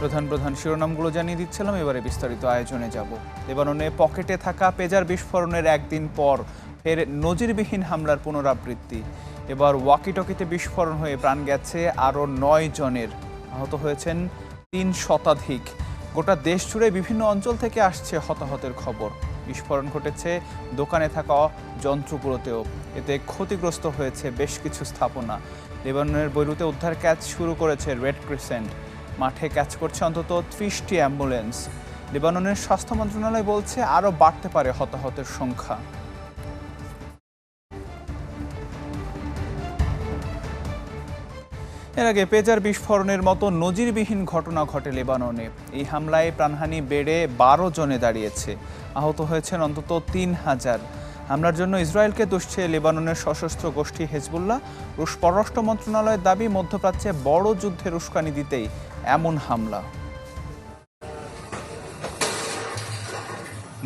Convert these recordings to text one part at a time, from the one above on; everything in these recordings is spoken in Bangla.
প্রধান প্রধান শিরোনামগুলো জানিয়ে দিচ্ছিলাম, এবারে বিস্তারিত আয়োজনে যাব। লেবাননে পকেটে থাকা পেজার বিস্ফোরণের একদিন পর ফের নজিরবিহীন হামলার পুনরাবৃত্তি। এবার ওয়াকিটকিতে বিস্ফোরণ হয়ে প্রাণ গেছে আরও নয় জনের। আহত হয়েছেন তিন শতাধিক। গোটা দেশ জুড়ে বিভিন্ন অঞ্চল থেকে আসছে হতাহতের খবর। বিস্ফোরণ ঘটেছে দোকানে থাকা যন্ত্রগুলোতেও। এতে ক্ষতিগ্রস্ত হয়েছে বেশ কিছু স্থাপনা। লেবাননের বৈরুতে উদ্ধার কাজ শুরু করেছে রেড ক্রিসেন্ট। মাঠে ক্যাচ করছে অন্তত ত্রিশটি অ্যাম্বুলেন্স। লেবাননের স্বাস্থ্য মন্ত্রণালয় বলছে আরও বাড়তে পারে হতাহতের সংখ্যা। এর আগে পেজার বিস্ফোরণের মতো নজিরবিহীন ঘটনা ঘটে লেবাননে। এই হামলায় প্রাণহানি বেড়ে বারো জনে দাঁড়িয়েছে। আহত হয়েছেন অন্তত তিন হাজার। হামলার জন্য ইসরায়েলকে দুষছে লেবাননের সশস্ত্র গোষ্ঠী হেজবুল্লাহ রুশ পররাষ্ট্র মন্ত্রণালয়ের দাবি, মধ্যপ্রাচ্যে বড় যুদ্ধের উস্কানি দিতেই এমন হামলা।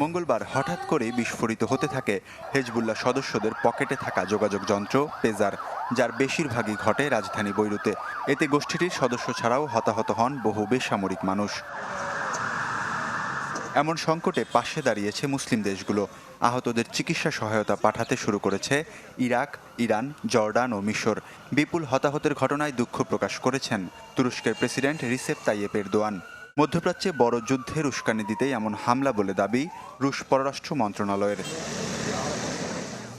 মঙ্গলবার হঠাৎ করেই বিস্ফোরিত হতে থাকে হেজবুল্লাহ সদস্যদের পকেটে থাকা যোগাযোগ যন্ত্র, পেজার, যার বেশিরভাগই ঘটে রাজধানী বৈরুতে। এতে গোষ্ঠীটির সদস্য ছাড়াও হতাহত হন বহু বেসামরিক মানুষ। এমন সংকটে পাশে দাঁড়িয়েছে মুসলিম দেশগুলো। আহতদের চিকিৎসা সহায়তা পাঠাতে শুরু করেছে ইরাক, ইরান, জর্ডান ও মিশর। বিপুল হতাহতের ঘটনায় দুঃখ প্রকাশ করেছেন তুরস্কের প্রেসিডেন্ট রিসেপ তাইয়েপ এরদোয়ান। মধ্যপ্রাচ্যে বড় যুদ্ধের উস্কানি দিতেই এমন হামলা বলে দাবি রুশ পররাষ্ট্র মন্ত্রণালয়ের।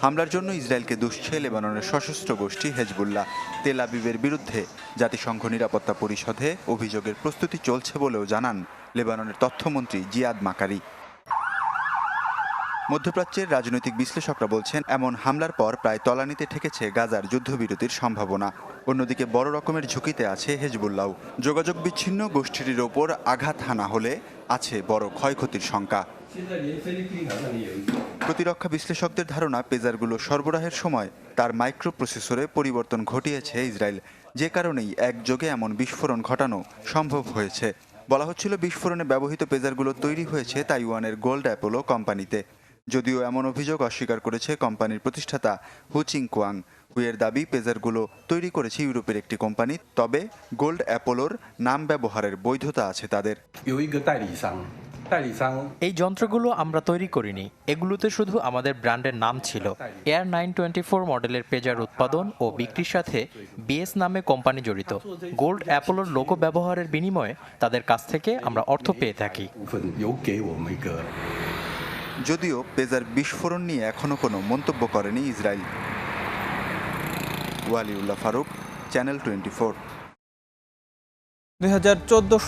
হামলার জন্য ইসরায়েলকে দুষছে লেবাননের সশস্ত্র গোষ্ঠী হেজবুল্লাহ তেল আবিবের বিরুদ্ধে জাতিসংঘ নিরাপত্তা পরিষদে অভিযোগের প্রস্তুতি চলছে বলেও জানান লেবাননের তথ্যমন্ত্রী জিয়াদ মাকারি। মধ্যপ্রাচ্যের রাজনৈতিক বিশ্লেষকরা বলছেন, এমন হামলার পর প্রায় তলানিতে ঠেকেছে গাজার যুদ্ধবিরতির সম্ভাবনা। অন্যদিকে বড় রকমের ঝুঁকিতে আছে হেজবুল্লাও যোগাযোগ বিচ্ছিন্ন গোষ্ঠীটির ওপর আঘাত হানা হলে আছে বড় ক্ষয়ক্ষতির শঙ্কা। প্রতিরক্ষা বিশ্লেষকদের ধারণা, পেজারগুলো সরবরাহের সময় তার মাইক্রোপ্রসেসরে পরিবর্তন ঘটিয়েছে ইসরায়েল। যে কারণেই একযোগে এমন বিস্ফোরণ ঘটানো সম্ভব হয়েছে। বলা হচ্ছিল বিস্ফোরণে ব্যবহৃত পেজারগুলো তৈরি হয়েছে তাইওয়ানের গোল্ড অ্যাপোলো কোম্পানিতে। যদিও এমন অভিযোগ অস্বীকার করেছে কোম্পানির প্রতিষ্ঠাতা হুচিং কোয়াং হুয়ের দাবি পেজারগুলো তৈরি করেছে ইউরোপের একটি কোম্পানি তবে গোল্ড অ্যাপোলোর নাম ব্যবহারের বৈধতা আছে তাদের। এই যন্ত্রগুলো আমরা তৈরি করিনি এগুলোতে শুধু আমাদের ব্র্যান্ডের নাম ছিল। এয়ার নাইন টোয়েন্টি ফোর মডেলের পেজার উৎপাদন ও বিক্রির সাথে বিএস নামে কোম্পানি জড়িত। গোল্ড অ্যাপোলোর লোগো ব্যবহারের বিনিময়ে তাদের কাছ থেকে আমরা অর্থ পেয়ে থাকি। যদিও পেজার বিস্ফোরণ নিয়ে এখনও কোনো মন্তব্য করেনি Israel. Waliullah Faruk, channel twenty four. দুই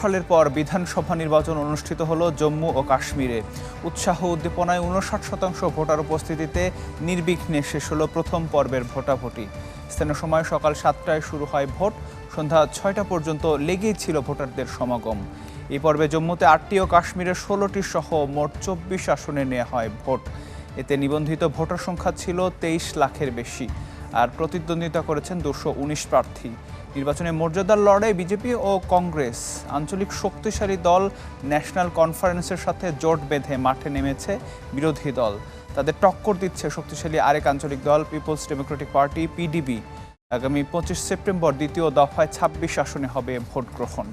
সালের পর বিধানসভা নির্বাচন অনুষ্ঠিত হল জম্মু ও কাশ্মীরে। উৎসাহ উদ্দীপনায় উনষাট শতাংশ ভোটার উপস্থিতিতে নির্বিঘ্নে শেষ হলো প্রথম পর্বের ভোটাভুটি। স্থানীয় সময় সকাল সাতটায় শুরু হয় ভোট, সন্ধ্যা ছয়টা পর্যন্ত লেগেই ছিল ভোটারদের সমাগম। এই পর্বে জম্মুতে আটটি ও কাশ্মীরের ষোলোটি সহ মোট চব্বিশ আসনে নেওয়া হয় ভোট। এতে নিবন্ধিত ভোটার সংখ্যা ছিল তেইশ লাখের বেশি আর প্রতিদ্বন্দ্বিতা করেছেন দুশো উনিশ প্রার্থী। নির্বাচনে মর্যাদার লড়াই বিজেপি ও কংগ্রেস। আঞ্চলিক শক্তিশালী দল ন্যাশনাল কনফারেন্সের সাথে জোট বেঁধে মাঠে নেমেছে বিরোধী দল। তাদের টক্কর দিচ্ছে শক্তিশালী আরেক আঞ্চলিক দল, পিপলস ডেমোক্রেটিক পার্টি, পিডিবি। আগামী পঁচিশ সেপ্টেম্বর দ্বিতীয় দফায় ছাব্বিশ আসনে হবে ভোট গ্রহণ।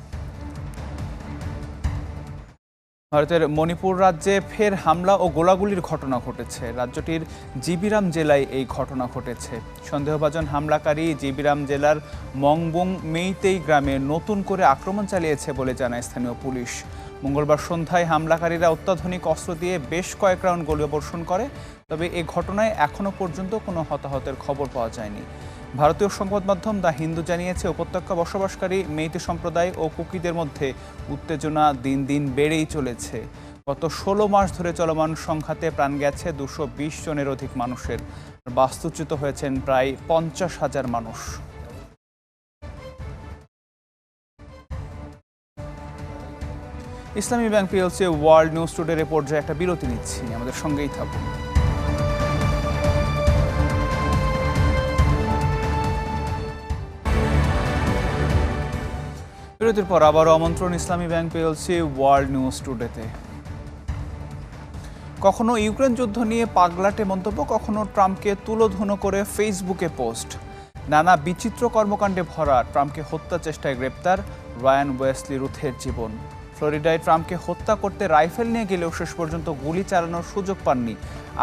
ভারতের মণিপুর রাজ্যে ফের হামলা ও গোলাগুলির ঘটনা ঘটেছে। রাজ্যটির জিবিরাম জেলায় এই ঘটনা ঘটেছে। সন্দেহভাজন হামলাকারী জিবিরাম জেলার মংবুং মেইতেই গ্রামে নতুন করে আক্রমণ চালিয়েছে বলে জানায় স্থানীয় পুলিশ। মঙ্গলবার সন্ধ্যায় হামলাকারীরা অত্যাধুনিক অস্ত্র দিয়ে বেশ কয়েক রাউন্ড গোলাবর্ষণ করে, তবে এ ঘটনায় এখনও পর্যন্ত কোনো হতাহতের খবর পাওয়া যায়নি। ভারতীয় সংবাদ মাধ্যম দ্য হিন্দু জানিয়েছে, উপত্যকা বসবাসকারী মেইতে সম্প্রদায় ও কুকিদের মধ্যে উত্তেজনা দিন দিন বেড়েই চলেছে। গত ষোলো মাস ধরে চলমান সংঘাতে প্রাণ গেছে দুশো বিশ জনের অধিক মানুষের। বাস্তুচ্যুত হয়েছেন প্রায় পঞ্চাশ হাজার মানুষ। Islami bank PLC world news today পর্যায়ে একটা বিরতি নিচ্ছি। আমাদের সঙ্গেই থাকুন। বিরতির পর আবারও আমন্ত্রণ Islami bank PLC world news টুডেতে। কখনো ইউক্রেন যুদ্ধ নিয়ে পাগলাটে মন্তব্য, কখনো ট্রাম্পকে তুলোধুনো করে ফেসবুকে পোস্ট। নানা বিচিত্র কর্মকাণ্ডে ভরা ট্রাম্পকে হত্যা চেষ্টায় গ্রেপ্তার রায়ান ওয়েসলি রুথের জীবন। ফ্লোরিডায় ট্রাম্পকে হত্যা করতে রাইফেল নিয়ে গেলেও শেষ পর্যন্ত গুলি চালানোর সুযোগ পাননি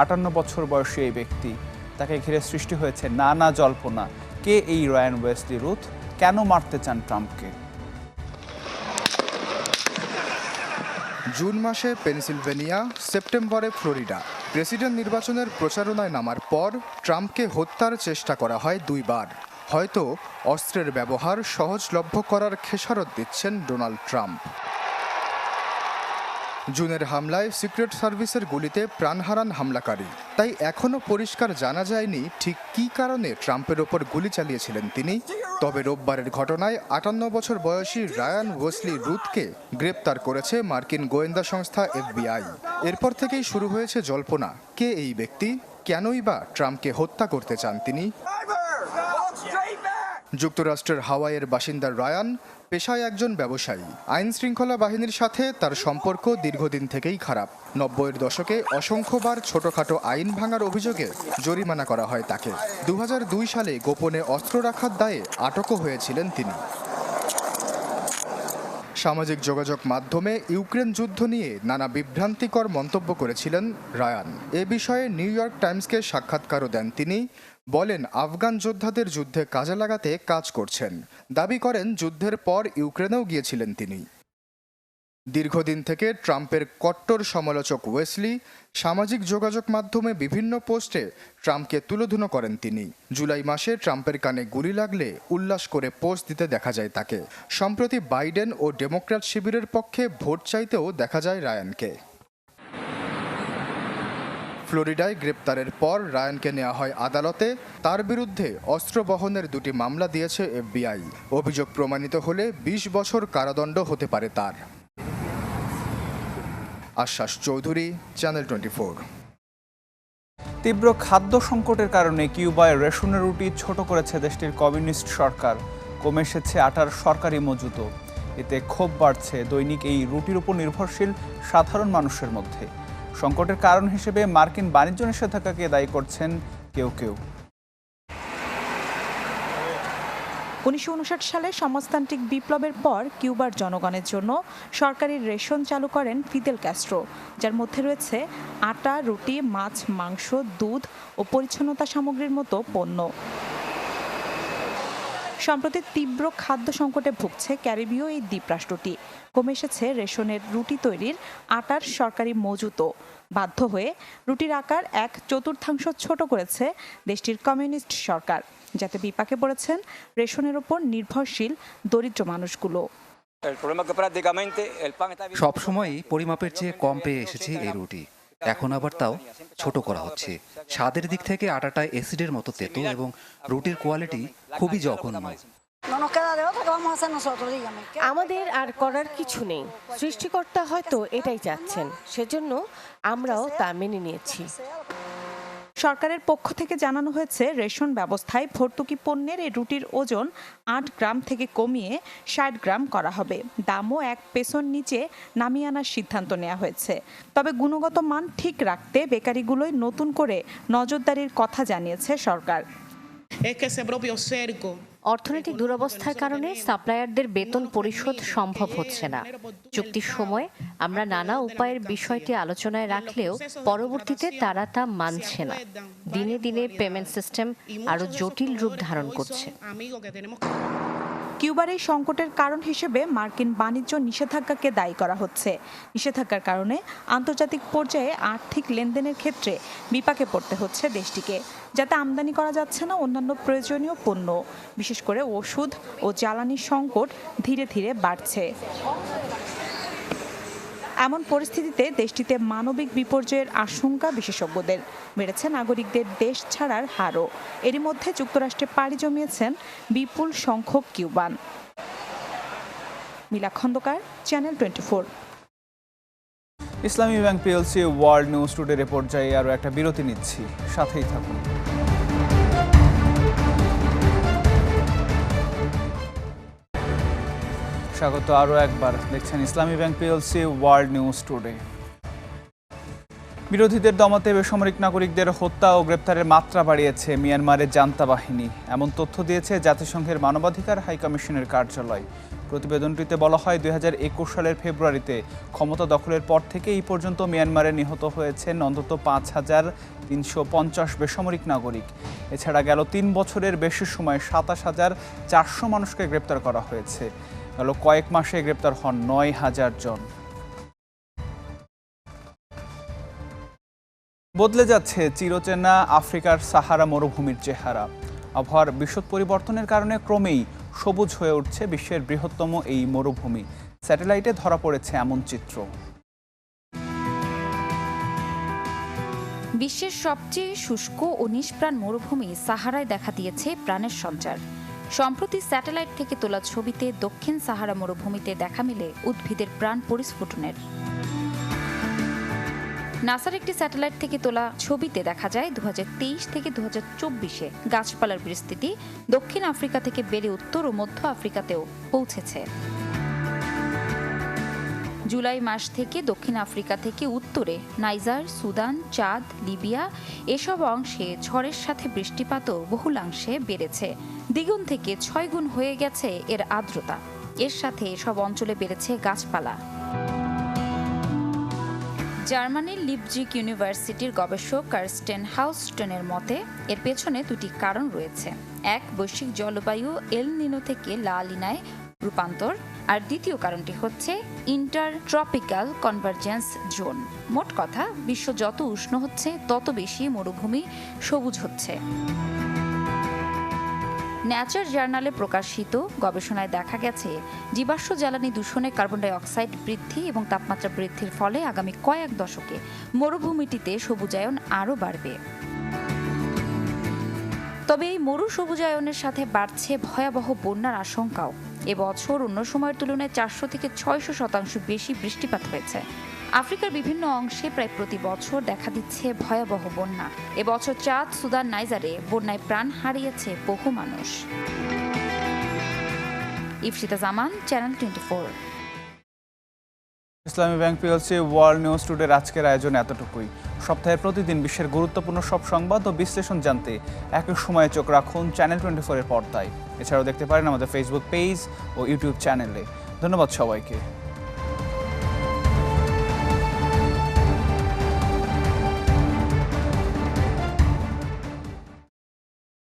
আটান্ন বছর বয়সী এই ব্যক্তি। তাকে ঘিরে সৃষ্টি হয়েছে নানা জল্পনা। কে এই রায়ান ওয়েসলি রুথ? কেন মারতে চান ট্রাম্পকে? জুন মাসে পেনসিলভেনিয়া, সেপ্টেম্বরে ফ্লোরিডা। প্রেসিডেন্ট নির্বাচনের প্রচারণায় নামার পর ট্রাম্পকে হত্যার চেষ্টা করা হয় দুইবার। হয়তো অস্ত্রের ব্যবহার সহজলভ্য করার খেসারত দিচ্ছেন ডোনাল্ড ট্রাম্প। জুনের হামলায় সিক্রেট সার্ভিসের গুলিতে প্রাণ হারান হামলাকারী। তাই এখনও পরিষ্কার জানা যায়নি ঠিক কী কারণে ট্রাম্পের ওপর গুলি চালিয়েছিলেন তিনি। তবে রোববারের ঘটনায় আটান্ন বছর বয়সী রায়ান ওয়েসলি রুথকে গ্রেপ্তার করেছে মার্কিন গোয়েন্দা সংস্থা এফবিআই। এরপর থেকেই শুরু হয়েছে জল্পনা, কে এই ব্যক্তি, কেনই বা ট্রাম্পকে হত্যা করতে চান তিনি? যুক্তরাষ্ট্রের হাওয়াইয়ের বাসিন্দা রায়ান পেশায় একজন ব্যবসায়ী। আইন শৃঙ্খলা বাহিনীর সাথে তার সম্পর্ক দীর্ঘদিন থেকেই খারাপ। নব্বইয়ের দশকে অসংখ্যবার ছোটখাটো আইন ভাঙার অভিযোগে জরিমানা করা হয় তাকে। দু হাজার দুই সালে গোপনে অস্ত্র রাখার দায়ে আটকও হয়েছিলেন তিনি। সামাজিক যোগাযোগ মাধ্যমে ইউক্রেন যুদ্ধ নিয়ে নানা বিভ্রান্তিকর মন্তব্য করেছিলেন রায়ান। এ বিষয়ে নিউ ইয়র্ক টাইমসকে সাক্ষাৎকারও দেন তিনি। বলেন, আফগান যোদ্ধাদের যুদ্ধে কাজে লাগাতে কাজ করছেন। দাবি করেন, যুদ্ধের পর ইউক্রেনেও গিয়েছিলেন তিনি। দীর্ঘদিন থেকে ট্রাম্পের কট্টর সমালোচক ওয়েসলি সামাজিক যোগাযোগ মাধ্যমে বিভিন্ন পোস্টে ট্রাম্পকে তুলোধুনো করেন তিনি। জুলাই মাসে ট্রাম্পের কানে গুলি লাগলে উল্লাস করে পোস্ট দিতে দেখা যায় তাকে। সম্প্রতি বাইডেন ও ডেমোক্র্যাট শিবিরের পক্ষে ভোট চাইতেও দেখা যায় রায়ানকে। ফ্লোরিডায় গ্রেপ্তারের পর রায়ানকে নেওয়া হয় আদালতে। তার বিরুদ্ধে অস্ত্র বহনের দুটি মামলা দিয়েছে এফবিআই। অভিযোগ প্রমাণিত হলে ২০ বছর কারাদণ্ড হতে পারে তার। আশ্বাস চৌধুরী চ্যানেল টোয়েন্টি তীব্র খাদ্য সংকটের কারণে কিউবায় রেশনের রুটি ছোট করেছে দেশটির কমিউনিস্ট সরকার। কমে এসেছে আটার সরকারি মজুতও এতে ক্ষোভ বাড়ছে দৈনিক এই রুটির উপর নির্ভরশীল সাধারণ মানুষের মধ্যে। সংকটের কারণ হিসেবে মার্কিন বাণিজ্য নিষেধাজ্ঞাকে দায়ী করছেন কেউ কেউ। উনিশশো উনষাট সালে সমাজতান্ত্রিক বিপ্লবের পর কিউবার জনগণের জন্য সরকারি রেশন চালু করেন ফিদেল ক্যাস্ট্রো, যার মধ্যে রয়েছে আটা, রুটি, মাছ, মাংস, দুধ ও পরিচ্ছন্নতা সামগ্রীর মতো পণ্য। সম্প্রতি তীব্র খাদ্য সংকটে ভুগছে ক্যারিবীয় এই দ্বীপরাষ্ট্রটি। কমে এসেছে রেশনের রুটি তৈরির আটার সরকারি মজুতও। বাধ্য হয়ে রুটির আকার এক চতুর্থাংশ ছোট করেছে দেশটির কমিউনিস্ট সরকার যাতে বিপাকে পড়েছেন রেশনের ওপর নির্ভরশীল দরিদ্র মানুষগুলো। সবসময়ই পরিমাপের চেয়ে কম পেয়ে এসেছে এই রুটি। এখন আবার তাও ছোট করা হচ্ছে। স্বাদের দিক থেকে আটাটা অ্যাসিডের মতো তেতো এবং রুটির কোয়ালিটি খুবই জঘন্য। No nos queda de otra que vamos a hacer nosotros, dígame. ¿Qué- আমাদের আর করার কিছু নেই। সৃষ্টিকর্তা হয়তো এটাই চাচ্ছেন। সেজন্য আমরাও তা মেনে নিয়েছি। সরকারের পক্ষ থেকে জানানো হয়েছে, রেশন ব্যবস্থায় ভর্তুকি পণ্যের এই রুটির ওজন আট গ্রাম থেকে কমিয়ে ষাট গ্রাম করা হবে। দামও এক পেসন নিচে নামিয়ে আনার সিদ্ধান্ত নেওয়া হয়েছে। তবে গুণগত মান ঠিক রাখতে বেকারিগুলোয় নতুন করে নজরদারির কথা জানিয়েছে সরকার। Es que ese propio cerco অর্থনৈতিক দুরবস্থার কারণে সাপ্লায়ারদের বেতন পরিশোধ সম্ভব হচ্ছে না। চুক্তির সময় আমরা নানা উপায়ের বিষয়টি আলোচনায় রাখলেও পরবর্তীতে তারা তা মানছে না। দিনে দিনে পেমেন্ট সিস্টেম আরও জটিল রূপ ধারণ করছে। কিউবার এই সংকটের কারণ হিসেবে মার্কিন বাণিজ্য নিষেধাজ্ঞাকে দায়ী করা হচ্ছে। নিষেধাজ্ঞার কারণে আন্তর্জাতিক পর্যায়ে আর্থিক লেনদেনের ক্ষেত্রে বিপাকে পড়তে হচ্ছে দেশটিকে, যাতে আমদানি করা যাচ্ছে না অন্যান্য প্রয়োজনীয় পণ্য। বিশেষ করে ওষুধ ও জ্বালানির সংকট ধীরে ধীরে বাড়ছে। এমন পরিস্থিতিতে দেশটিতে মানবিক বিপর্যয়ের আশঙ্কা বিশেষজ্ঞদের। বেড়েছে নাগরিকদের দেশ ছাড়ার হারও। এরই মধ্যে যুক্তরাষ্ট্রে পাড়ি জমিয়েছেন বিপুল সংখ্যক Cuban. Mila Khandakar, channel twenty Islami bank PLC world news টুডের এ পর্যায়ে আরও একটা বিরতি নিচ্ছি। সাথেই থাকুন। স্বাগত আরও একবার। দেখছেন Islami bank PLC world news today. বিরোধীদের দমাতে বেসামরিক নাগরিকদের হত্যা ও গ্রেপ্তারের মাত্রা বাড়িয়েছে মিয়ানমারের জান্তা বাহিনী। এমন তথ্য দিয়েছে জাতিসংঘের মানবাধিকার হাইকমিশনের কার্যালয়। প্রতিবেদনটিতে বলা হয় দু হাজার একুশ সালের ফেব্রুয়ারিতে ক্ষমতা দখলের পর থেকে এই পর্যন্ত মিয়ানমারে নিহত হয়েছেন অন্তত পাঁচ হাজার তিনশো পঞ্চাশ বেসামরিক নাগরিক। এছাড়া গেল তিন বছরের বেশি সময় সাতাশ হাজার চারশো মানুষকে গ্রেপ্তার করা হয়েছে। গেল কয়েক মাসে গ্রেপ্তার হন নয় হাজার জন। বদলে যাচ্ছে চিরচেনা আফ্রিকার সাহারা মরুভূমির চেহারা। আবহাওয়ার বিশ্বৎ পরিবর্তনের কারণে ক্রমেই সবুজ হয়ে উঠছে বিশ্বের বৃহত্তম এই মরুভূমি। স্যাটেলাইটে ধরা পড়েছে এমন চিত্র। বিশ্বের সবচেয়ে শুষ্ক ও নিষ্প্রাণ মরুভূমি সাহারায় দেখা দিয়েছে প্রাণের সঞ্চার। সম্প্রতি স্যাটেলাইট থেকে তোলা ছবিতে দক্ষিণ সাহারা মরুভূমিতে দেখা মিলে উদ্ভিদের প্রাণ পরিস্ফুটনের। নাসার একটি স্যাটেলাইট থেকে তোলা ছবিতে দেখা যায় দু হাজার তেইশ থেকে দু চব্বিশে গাছপালার বিস্তৃতি দক্ষিণ আফ্রিকা থেকে বেড়ে উত্তর ও মধ্য আফ্রিকাতেও পৌঁছেছে। জুলাই মাস থেকে দক্ষিণ আফ্রিকা থেকে উত্তরে নাইজার, সুদান, চাঁদ, লিবিয়া এসব অংশে ঝড়ের সাথে বৃষ্টিপাতও বহুলাংশে বেড়েছে। দ্বিগুণ থেকে ছয় গুণ হয়ে গেছে এর আর্দ্রতা। এর সাথে সব অঞ্চলে বেড়েছে গাছপালা। জার্মানির লিপজিক ইউনিভার্সিটির গবেষক কার্স্টেন হাউস্টনের মতে, এর পেছনে দুটি কারণ রয়েছে। এক, বৈশ্বিক জলবায়ু এল নিনো থেকে লা লিনায় রূপান্তর। আর দ্বিতীয় কারণটি হচ্ছে ইন্টার ট্রপিক্যাল কনভার্জেন্স জোন মোট কথা, বিশ্ব যত উষ্ণ হচ্ছে, তত বেশি মরুভূমি সবুজ হচ্ছে। ন্যাচার জার্নালে প্রকাশিত গবেষণায় দেখা গেছে, জীবাশ্ম জ্বালানি দূষণে কার্বন ডাই অক্সাইড বৃদ্ধি এবং তাপমাত্রা বৃদ্ধির ফলে আগামী কয়েক দশকে মরুভূমিটিতে সবুজায়ন আরও বাড়বে। তবে এই মরু সবুজায়নের সাথে বাড়ছে ভয়াবহ বন্যার আশঙ্কাও। এবছর অন্য সময়ের তুলনায় চারশো থেকে ছয়শো শতাংশ বেশি বৃষ্টিপাত হয়েছে। আফ্রিকার বিভিন্ন অংশে প্রায় প্রতি বছর দেখা দিচ্ছে ভয়াবহ বন্যা। এবছর চাঁদ, সুদান, নাইজারে বন্যায় প্রাণ হারিয়েছে বহু মানুষ। Ifsita Zaman, channel twenty Islami bank PLC world news টুডের আজকের আয়োজন এতটুকুই। সপ্তাহে প্রতিদিন বিশ্বের গুরুত্বপূর্ণ সব সংবাদ ও বিশ্লেষণ জানতে একই সময়ে চোখ রাখুন চ্যানেল টোয়েন্টি ফোরের পর্দায়। এছাড়াও দেখতে পারেন আমাদের ফেসবুক পেজ ও ইউটিউব চ্যানেলে ধন্যবাদ সবাইকে।